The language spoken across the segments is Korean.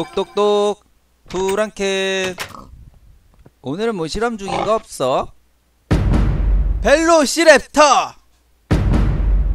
똑똑똑 투랑캣 오늘은 뭐 실험 중인 거 없어? 벨로시랩터.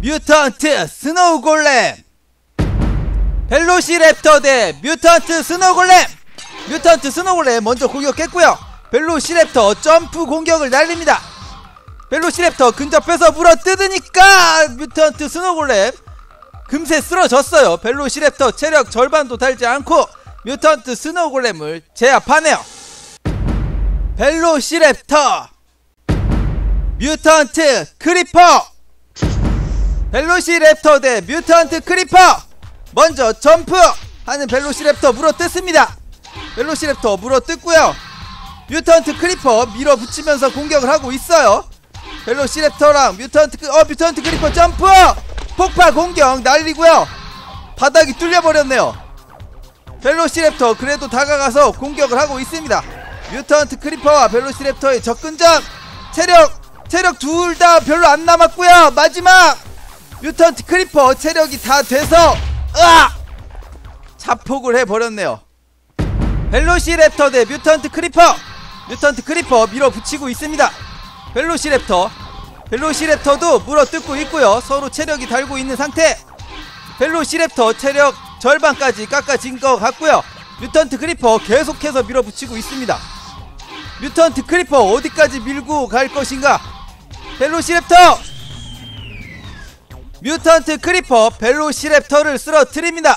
뮤턴트 스노우 골렘. 벨로시랩터 대 뮤턴트 스노우 골렘. 뮤턴트 스노우 골렘 먼저 공격했고요. 벨로시랩터 점프 공격을 날립니다. 벨로시랩터 근접해서 물어뜯으니까 뮤턴트 스노우 골렘 금세 쓰러졌어요. 벨로시랩터 체력 절반도 달지 않고 뮤턴트 스노우 골렘을 제압하네요. 벨로시랩터. 뮤턴트 크리퍼. 벨로시랩터 대 뮤턴트 크리퍼. 먼저 점프 하는 벨로시랩터 물어뜯습니다. 벨로시랩터 물어뜯고요. 뮤턴트 크리퍼 밀어붙이면서 공격을 하고 있어요. 벨로시랩터랑 뮤턴트 크- 어 뮤턴트 크리퍼 점프! 폭파 공격 날리고요. 바닥이 뚫려버렸네요 벨로시랩터 그래도 다가가서 공격을 하고 있습니다. 뮤턴트 크리퍼와 벨로시랩터의 접근전. 체력 체력 둘 다 별로 안 남았고요. 마지막! 뮤턴트 크리퍼 체력이 다 돼서 으악 자폭을 해버렸네요. 벨로시랩터 대 뮤턴트 크리퍼! 뮤턴트 크리퍼 밀어붙이고 있습니다. 벨로시랩터. 벨로시랩터도 물어뜯고 있고요. 서로 체력이 달고 있는 상태. 벨로시랩터 체력 절반까지 깎아진 것 같고요. 뮤턴트 크리퍼 계속해서 밀어붙이고 있습니다. 뮤턴트 크리퍼 어디까지 밀고 갈 것인가? 벨로시랩터! 뮤턴트 크리퍼 벨로시랩터를 쓰러뜨립니다.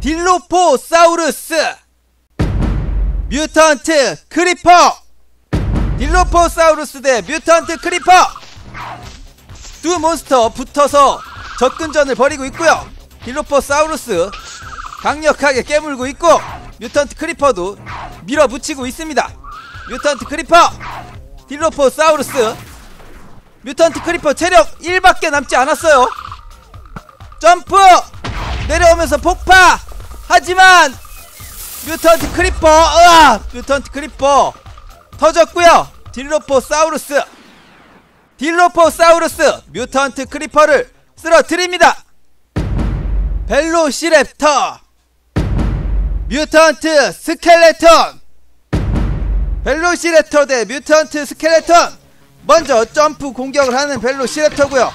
딜로포 사우루스! 뮤턴트 크리퍼! 딜로포 사우루스 대 뮤턴트 크리퍼! 두 몬스터 붙어서 접근전을 벌이고 있고요 딜로포사우루스 강력하게 깨물고 있고 뮤턴트 크리퍼도 밀어붙이고 있습니다. 뮤턴트 크리퍼 딜로포사우루스. 뮤턴트 크리퍼 체력 1밖에 남지 않았어요. 점프! 내려오면서 폭파! 하지만 뮤턴트 크리퍼 으아! 뮤턴트 크리퍼 터졌고요. 딜로포사우루스. 딜로포사우루스 뮤턴트 크리퍼를 쓰러뜨립니다 벨로시랩터 뮤턴트 스켈레톤. 벨로시랩터 대 뮤턴트 스켈레톤. 먼저 점프 공격을 하는 벨로시랩터고요.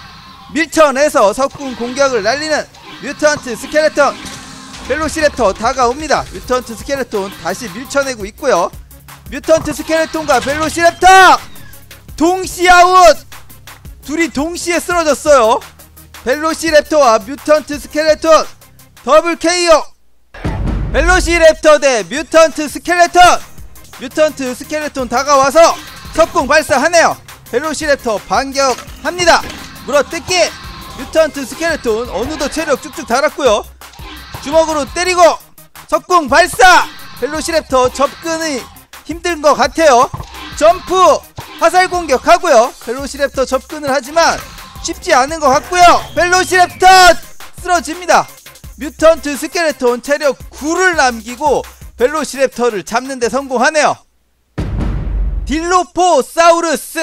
밀쳐내서 석궁 공격을 날리는 뮤턴트 스켈레톤. 벨로시랩터 다가옵니다. 뮤턴트 스켈레톤 다시 밀쳐내고 있고요. 뮤턴트 스켈레톤과 벨로시랩터! 동시 아웃! 둘이 동시에 쓰러졌어요 벨로시랩터와 뮤턴트 스켈레톤 더블 KO 벨로시랩터 대 뮤턴트 스켈레톤. 뮤턴트 스켈레톤 다가와서 석궁 발사하네요. 벨로시랩터 반격합니다. 물어뜯기. 뮤턴트 스켈레톤 어느덧 체력 쭉쭉 달았고요. 주먹으로 때리고 석궁 발사! 벨로시랩터 접근이 힘든 것 같아요. 점프! 화살 공격하고요. 벨로시랩터 접근을 하지만 쉽지 않은 것 같고요. 벨로시랩터 쓰러집니다. 뮤턴트 스켈레톤 체력 9를 남기고 벨로시랩터를 잡는데 성공하네요. 딜로포사우루스!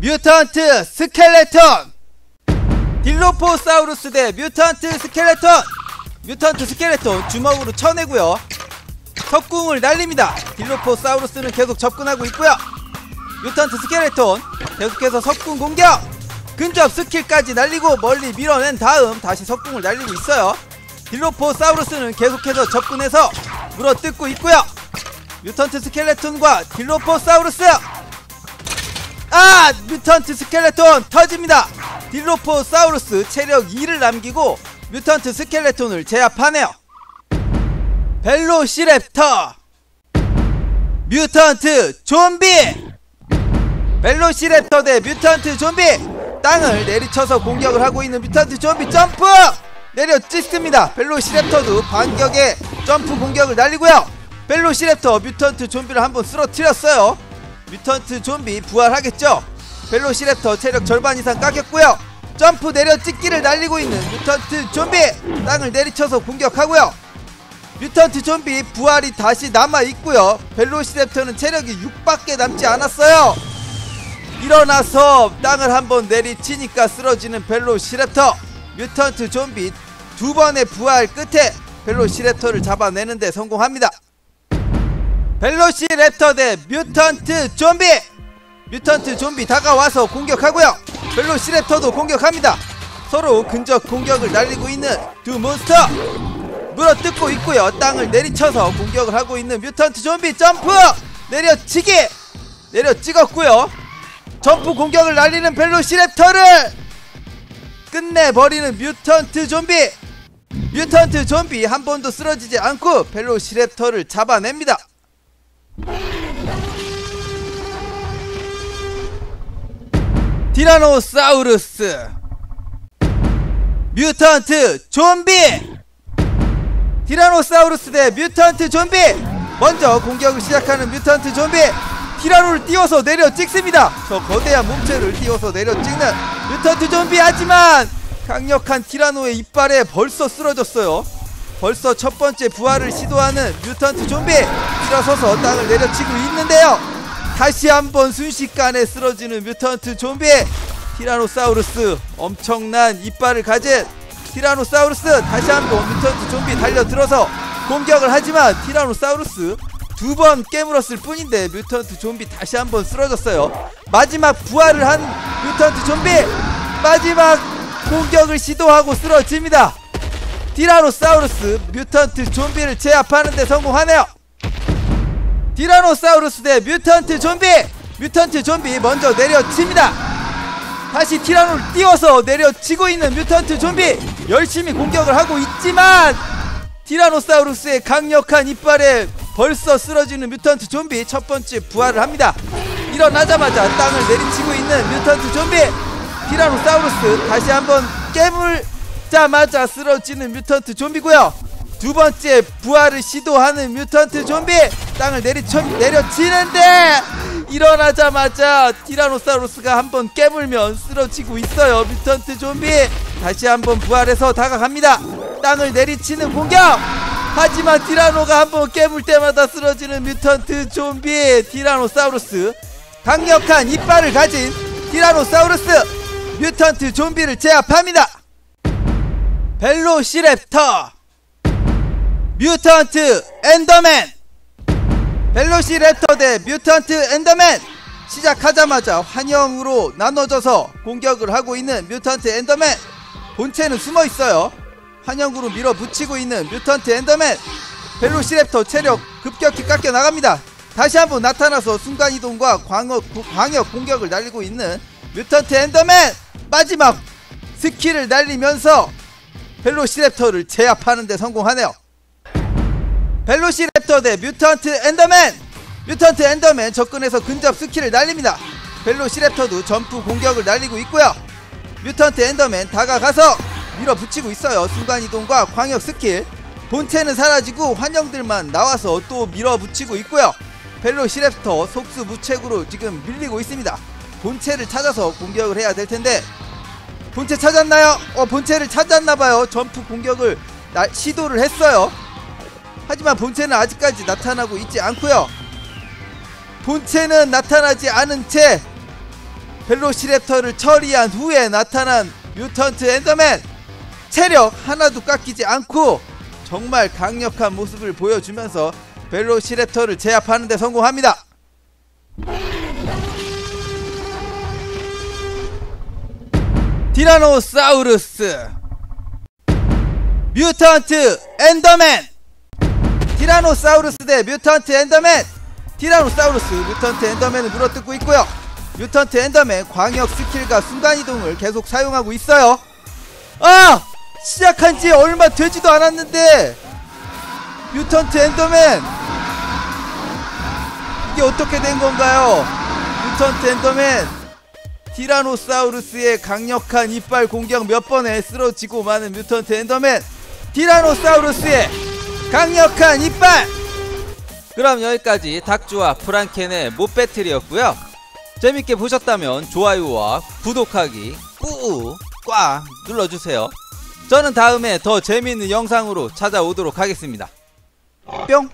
뮤턴트 스켈레톤! 딜로포사우루스 대 뮤턴트 스켈레톤! 뮤턴트 스켈레톤 주먹으로 쳐내고요. 석궁을 날립니다. 딜로포사우루스는 계속 접근하고 있고요 뮤턴트 스켈레톤. 계속해서 석궁 공격! 근접 스킬까지 날리고 멀리 밀어낸 다음 다시 석궁을 날리고 있어요. 딜로포사우루스는 계속해서 접근해서 물어뜯고 있고요. 뮤턴트 스켈레톤과 딜로포사우루스! 아! 뮤턴트 스켈레톤 터집니다. 딜로포사우루스 체력 2를 남기고 뮤턴트 스켈레톤을 제압하네요. 벨로시랩터! 뮤턴트 좀비 벨로시랩터 대 뮤턴트 좀비. 땅을 내리쳐서 공격을 하고 있는 뮤턴트 좀비 점프! 내려 찢습니다. 벨로시랩터도 반격의 점프 공격을 날리고요. 벨로시랩터 뮤턴트 좀비를 한번 쓰러뜨렸어요. 뮤턴트 좀비 부활하겠죠? 벨로시랩터 체력 절반 이상 깎였고요. 점프 내려 찍기를 날리고 있는 뮤턴트 좀비. 땅을 내리쳐서 공격하고요. 뮤턴트 좀비 부활이 다시 남아있고요. 벨로시랩터는 체력이 6밖에 남지 않았어요 일어나서 땅을 한번 내리치니까 쓰러지는 벨로시랩터. 뮤턴트 좀비 두 번의 부활 끝에 벨로시랩터를 잡아내는데 성공합니다. 벨로시랩터 대 뮤턴트 좀비. 뮤턴트 좀비 다가와서 공격하고요. 벨로시랩터도 공격합니다. 서로 근접 공격을 날리고 있는 두 몬스터. 물어뜯고 있고요. 땅을 내리쳐서 공격을 하고 있는 뮤턴트 좀비 점프! 내려치기! 내려찍었고요 점프 공격을 날리는 벨로시랩터를 끝내버리는 뮤턴트 좀비. 뮤턴트 좀비 한 번도 쓰러지지 않고 벨로시랩터를 잡아냅니다. 티라노사우루스. 뮤턴트 좀비. 티라노사우루스 대 뮤턴트 좀비. 먼저 공격을 시작하는 뮤턴트 좀비 티라노를 띄워서 내려 찍습니다. 저 거대한 몸체를 띄워서 내려 찍는 뮤턴트 좀비. 하지만 강력한 티라노의 이빨에 벌써 쓰러졌어요. 벌써 첫 번째 부활을 시도하는 뮤턴트 좀비. 일어서서 땅을 내려치고 있는데요. 다시 한번 순식간에 쓰러지는 뮤턴트 좀비. 티라노사우루스 엄청난 이빨을 가진 티라노사우루스. 다시 한번 뮤턴트 좀비 달려들어서 공격을 하지만 티라노사우루스 두 번 깨물었을 뿐인데 뮤턴트 좀비 다시 한 번 쓰러졌어요. 마지막 부활을 한 뮤턴트 좀비! 마지막 공격을 시도하고 쓰러집니다. 티라노사우루스 뮤턴트 좀비를 제압하는데 성공하네요. 티라노사우루스 대 뮤턴트 좀비! 뮤턴트 좀비 먼저 내려칩니다. 다시 티라노를 띄워서 내려치고 있는 뮤턴트 좀비! 열심히 공격을 하고 있지만 티라노사우루스의 강력한 이빨에 벌써 쓰러지는 뮤턴트 좀비 첫 번째 부활을 합니다. 일어나자마자 땅을 내리치고 있는 뮤턴트 좀비 티라노사우루스 다시 한번 깨물자마자 쓰러지는 뮤턴트 좀비고요. 두 번째 부활을 시도하는 뮤턴트 좀비 땅을 내리쳐, 내려치는데 일어나자마자 티라노사우루스가 한번 깨물면 쓰러지고 있어요. 뮤턴트 좀비 다시 한번 부활해서 다가갑니다. 땅을 내리치는 공격 하지만 티라노가 한 번 깨물 때마다 쓰러지는 뮤턴트 좀비 티라노사우루스. 강력한 이빨을 가진 티라노사우루스 뮤턴트 좀비를 제압합니다. 벨로시랩터 뮤턴트 엔더맨. 벨로시랩터 대 뮤턴트 엔더맨. 시작하자마자 환영으로 나눠져서 공격을 하고 있는 뮤턴트 엔더맨. 본체는 숨어 있어요 환영으로 밀어붙이고 있는 뮤턴트 엔더맨. 벨로시랩터 체력 급격히 깎여 나갑니다. 다시 한번 나타나서 순간이동과 광역, 광역 공격을 날리고 있는 뮤턴트 엔더맨. 마지막 스킬을 날리면서 벨로시랩터를 제압하는 데 성공하네요. 벨로시랩터 대 뮤턴트 엔더맨. 뮤턴트 엔더맨 접근해서 근접 스킬을 날립니다. 벨로시랩터도 점프 공격을 날리고 있고요. 뮤턴트 엔더맨 다가가서 밀어붙이고 있어요. 순간이동과 광역 스킬. 본체는 사라지고 환영들만 나와서 또 밀어붙이고 있고요. 벨로 시랩터 속수무책으로 지금 밀리고 있습니다. 본체를 찾아서 공격을 해야 될 텐데. 본체 찾았나요? 어 본체를 찾았나봐요. 점프 공격을 나, 시도를 했어요. 하지만 본체는 아직까지 나타나고 있지 않고요. 본체는 나타나지 않은 채 벨로시랩터를 처리한 후에 나타난 뮤턴트 엔더맨 체력 하나도 깎이지 않고 정말 강력한 모습을 보여주면서 벨로시랩터를 제압하는 데 성공합니다. 티라노사우루스 뮤턴트 엔더맨. 티라노사우루스 대 뮤턴트 엔더맨. 티라노사우루스 뮤턴트 엔더맨을 물어뜯고 있고요. 뮤턴트 엔더맨 광역 스킬과 순간이동을 계속 사용하고 있어요. 아! 시작한 지 얼마 되지도 않았는데 뮤턴트 엔더맨. 이게 어떻게 된 건가요? 뮤턴트 엔더맨. 티라노사우루스의 강력한 이빨 공격 몇 번에 쓰러지고 마는 뮤턴트 엔더맨. 티라노사우루스의 강력한 이빨! 그럼 여기까지 닥주와 프랑켄의 못 배틀이었고요. 재밌게 보셨다면 좋아요와 구독하기 꾹꽉 눌러주세요. 저는 다음에 더 재미있는 영상으로 찾아오도록 하겠습니다. 뿅